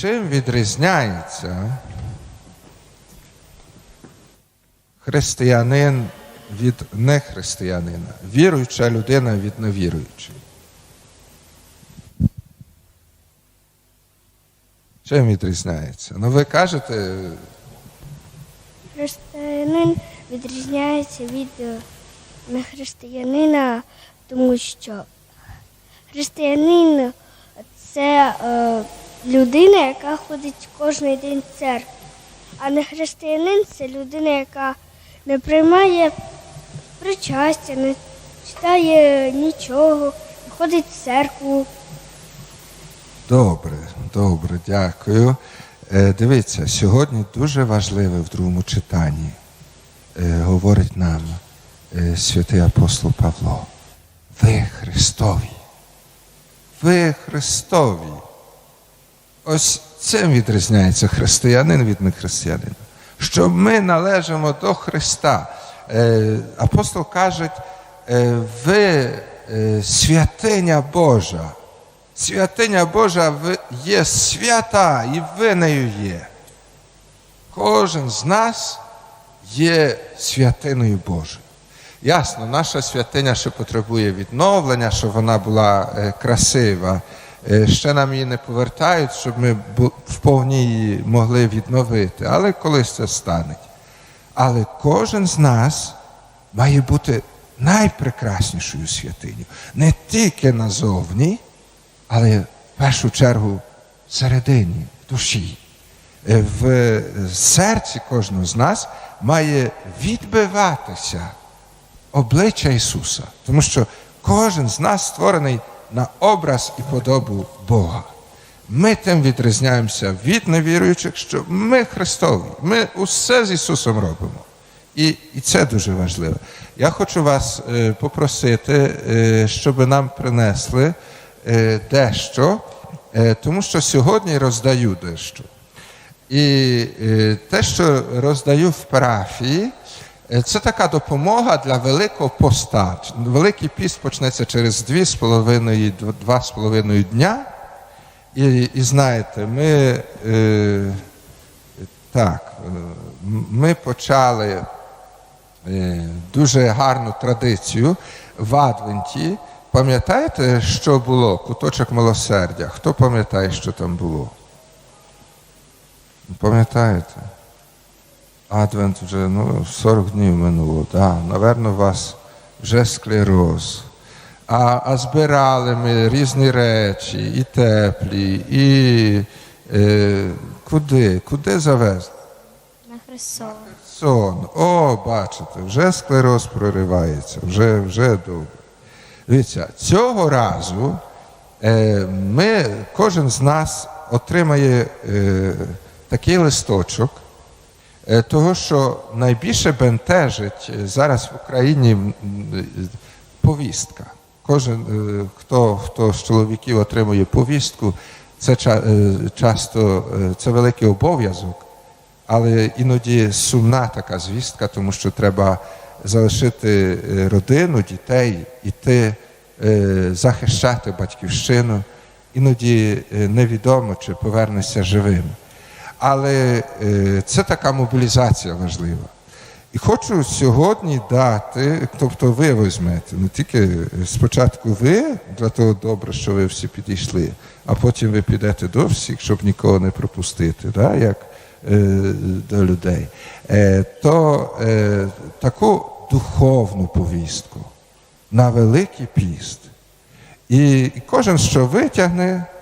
Чим відрізняється християнин від нехристиянина, віруюча людина від невіруючої? Чим відрізняється? Ну, ви кажете, Християнин відрізняється від е, нехристиянина, тому що християнин це е, людина, яка ходить кожен день в церкву. А нехристиянин це людина, яка не приймає причастя, не читає нічого, не ходить в церкву. Добре, добре, дякую. Е, Дивіться, сьогодні дуже важливе в другому читанні е, говорить нам е, святий апостол Павло. Ви Христові. Ви Христові. Ось цим відрізняється християнин від нехристиянина. Що ми належимо до Христа. Е, Апостол каже, е, ви е, святиня Божа. Святиня Божа є свята, і ви нею є. Кожен з нас є святиною Божою. Ясно, наша святиня ще потребує відновлення, щоб вона була красива. Е, ще нам її не повертають, щоб ми вповні її могли відновити. Але колись це стане. Але кожен з нас має бути найпрекраснішою святиню. Не тільки назовні, але в першу чергу всередині, в душі. Е, В серці кожного з нас має відбиватися обличчя Ісуса, тому що кожен з нас створений на образ і подобу Бога. Ми тим відрізняємося від невіруючих, що ми Христові, ми усе з Ісусом робимо. І, і це дуже важливо. Я хочу вас е, попросити, е, щоб нам принесли е, дещо, е, тому що сьогодні роздаю дещо. І е, те, що роздаю в парафії, це така допомога для Великого поста. Великий піст почнеться через дві з половиною, дв- два з половиною дня. І, і знаєте, ми е, так, е, ми почали е, дуже гарну традицію в Адвенті. Пам'ятаєте, що було? Куточок милосердя. Хто пам'ятає, що там було? Пам'ятаєте? Адвент вже ну, 40 днів минуло. Да. Наверно, у вас вже склероз. А, а збирали ми різні речі, і теплі, і е, куди? Куди завезли? На Христос. Сон. О, бачите, вже склероз проривається, вже, вже добре. Дивіться, цього разу е, ми, кожен з нас отримає е, такий листочок, того, що найбільше бентежить е, зараз в Україні е, повістка. Кожен, е, хто, хто з чоловіків отримує повістку, це е, часто е, це великий обов'язок. Але іноді сумна така звістка, тому що треба залишити е, родину, дітей, іти е, захищати батьківщину. Іноді е, невідомо, чи повернешся живим. Але е, це така мобілізація важлива. І хочу сьогодні дати, тобто ви візьмете, не тільки спочатку ви, для того добре, що ви всі підійшли, а потім ви підете до всіх, щоб нікого не пропустити, да, як е, до людей, е, то е, таку духовну повістку на Великий піст. І, і кожен, що витягне, е,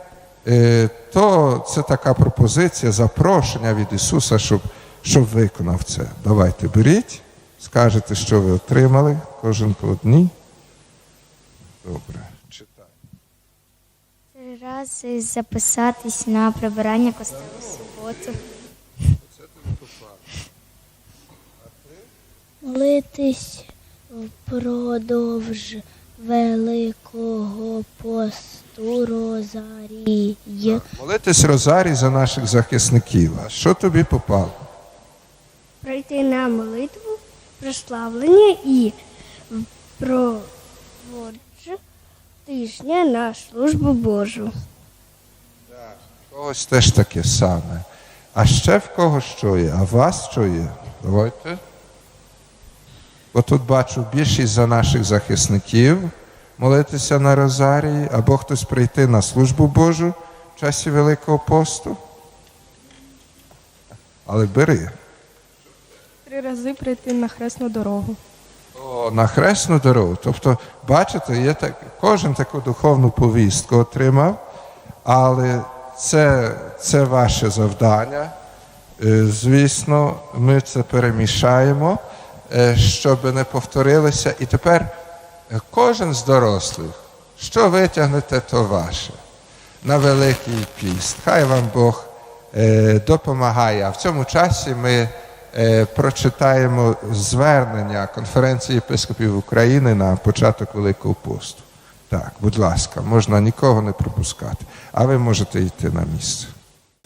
то це така пропозиція, запрошення від Ісуса, щоб, щоб виконав це. Давайте беріть, скажете, що ви отримали, кожен по одній. Добре, читай. Три рази записатись на прибирання костелу в суботу. Молитись впродовж Великого посту Розарії. Молитись Розарій за наших захисників. А що тобі попало? Пройти на молитву, прославлення і проводжу тижня на службу Божу. когось теж таке саме. А ще в кого що є? А вас що є? Давайте. Бо тут бачу більшість за наших захисників молитися на Розарії, або хтось прийти на службу Божу в часі Великого посту. Але бери. Три рази прийти на хресну дорогу. О, на хресну дорогу. Тобто, бачите, є так, кожен таку духовну повістку отримав, але це, це ваше завдання. Е, Звісно, ми це перемішаємо, щоб не повторилося. І тепер е, кожен з дорослих, що витягнете, то ваше. На Великий піст. Хай вам Бог е, допомагає. А в цьому часі ми е, прочитаємо звернення конференції єпископів України на початок Великого посту. Так, будь ласка, можна нікого не пропускати, а ви можете йти на місце.